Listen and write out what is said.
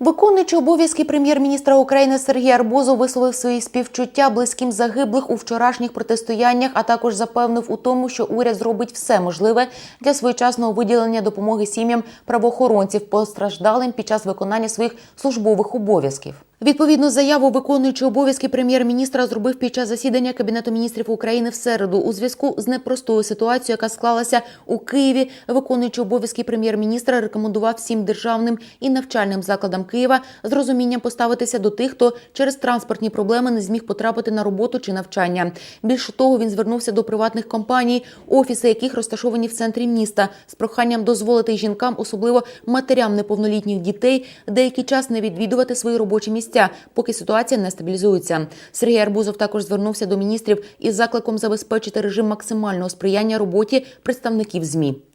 Виконуючий обов'язки прем'єр-міністра України Сергій Арбузов висловив свої співчуття близьким загиблих у вчорашніх протистояннях, а також запевнив у тому, що уряд зробить все можливе для своєчасного виділення допомоги сім'ям правоохоронців постраждалим під час виконання своїх службових обов'язків. Відповідну заяву виконуючий обов'язки прем'єр-міністра зробив під час засідання Кабінету міністрів України в середу у зв'язку з непростою ситуацією, яка склалася у Києві. Виконуючий обов'язки прем'єр-міністра рекомендував всім державним і навчальним закладам Києва з розумінням поставитися до тих, хто через транспортні проблеми не зміг потрапити на роботу чи навчання. Більше того, він звернувся до приватних компаній, офіси яких розташовані в центрі міста, з проханням дозволити жінкам, особливо матерям неповнолітніх дітей, деякий час не відвідувати свої робочі місця, поки ситуація не стабілізується. Сергій Арбузов також звернувся до міністрів із закликом забезпечити режим максимального сприяння роботі представників змі.